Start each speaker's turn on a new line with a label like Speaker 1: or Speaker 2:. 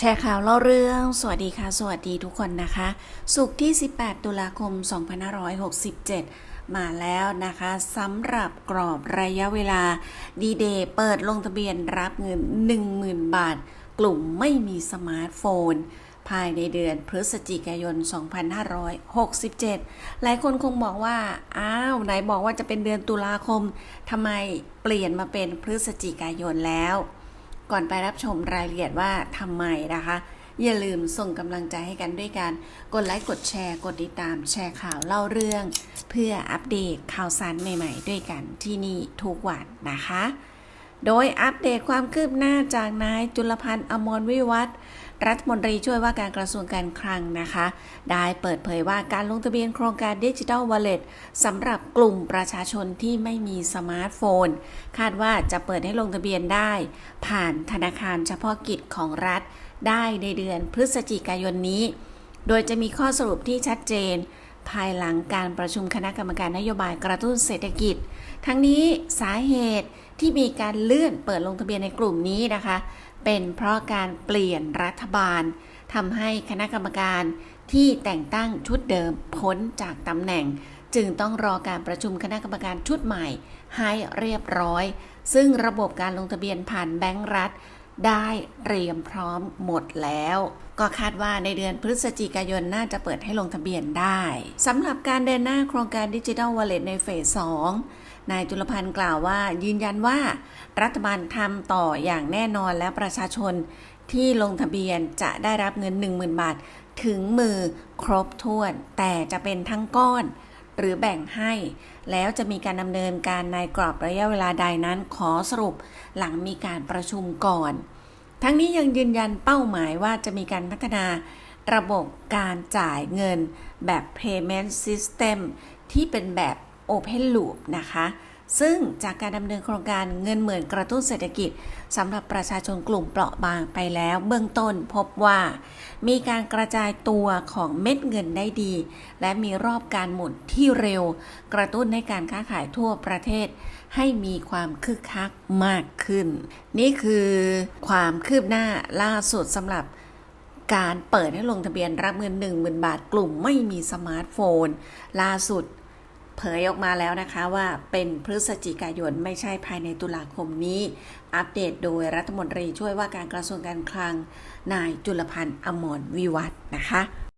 Speaker 1: แชร์ข่าวเล่าเรื่อง สวัสดีค่ะ สวัสดีทุกคนนะคะ สุกที่ 18 ตุลาคม 2567 มาแล้วนะคะสำหรับกรอบระยะเวลาดีเดย์เปิดลงทะเบียนรับเงิน 10,000 บาท กลุ่มไม่มีสมาร์ทโฟน ภายในเดือนพฤศจิกายน 2567 หลายคนคงบอกว่า อ้าว ไหนบอกว่าจะเป็นเดือนตุลาคมทำไมเปลี่ยนมาเป็นพฤศจิกายนแล้ว ก่อนไปรับชมรายละเอียดว่าทำไมนะคะ อย่าลืมส่งกำลังใจให้กันด้วยการกดไลค์กดแชร์ กดติดตามแชร์ข่าวเล่าเรื่อง เพื่ออัปเดตข่าวสารใหม่ๆ ด้วยกันที่นี่ทุกวันนะคะ โดยอัปเดตความคืบหน้าจากนายจุลพันธ์อมรวิวัฒน์ รัฐมนตรีช่วยว่าการกระทรวงการคลังนะคะ ได้เปิดเผยว่าการลงทะเบียนโครงการดิจิทัลวอลเล็ตสำหรับกลุ่มประชาชนที่ไม่มีสมาร์ทโฟน คาดว่าจะเปิดให้ลงทะเบียนได้ ผ่านธนาคารเฉพาะกิจของรัฐ ได้ในเดือนพฤศจิกายนนี้ โดยจะมีข้อสรุปที่ชัดเจน ภายหลังการประชุมคณะกรรมการนโยบายกระตุ้นเศรษฐกิจ ทั้งนี้สาเหตุที่มีการเลื่อนเปิดลงทะเบียนในกลุ่มนี้นะคะ เป็นเพราะการเปลี่ยนรัฐบาลทำให้คณะกรรมการที่แต่งตั้งชุดเดิมพ้นจากตำแหน่ง จึงต้องรอการประชุมคณะกรรมการชุดใหม่ให้เรียบร้อย ซึ่งระบบการลงทะเบียนผ่านแบงก์รัฐ ได้เตรียมพร้อมหมดแล้ว ก็คาดว่าในเดือนพฤศจิกายนน่าจะเปิดให้ลงทะเบียนได้สำหรับการเดินหน้าโครงการดิจิทัลวอลเล็ตในเฟส 2 นายจุลพันธ์กล่าวว่ายืนยันว่า รัฐบาลทำต่ออย่างแน่นอนและประชาชนที่ลงทะเบียนจะได้รับเงิน 10,000 บาท ถึงมือครบถ้วน แต่จะเป็นทั้งก้อน หรือแบ่งให้ แล้วจะมีการดำเนินการในกรอบระยะเวลาใดนั้นขอสรุปหลังมีการประชุมก่อน ทั้งนี้ยังยืนยันเป้าหมายว่าจะมีการพัฒนาระบบการจ่ายเงินแบบ payment system ที่เป็นแบบ open loop นะคะ ซึ่งจากการดำเนินโครงการเงินหมื่นกระตุ้นเศรษฐกิจสำหรับประชาชนกลุ่มเปราะบางไปแล้ว เบื้องต้นพบว่า มีการกระจายตัวของเม็ดเงินได้ดี และมีรอบการหมุนที่เร็ว กระตุ้นให้การค้าขายทั่วประเทศ ให้มีความคึกคักมากขึ้น นี่คือความคืบหน้าล่าสุดสำหรับการเปิดให้ลงทะเบียนรับเงิน 10,000 บาท กลุ่มไม่มีสมาร์ทโฟน ล่าสุด เผยออกมาแล้วนะคะว่าเป็นพฤศจิกายนไม่ใช่ภายในตุลาคมนี้ อัปเดตโดยรัฐมนตรีช่วยว่าการกระทรวงการคลัง นายจุลพันธ์อมรวิวัฒนะคะ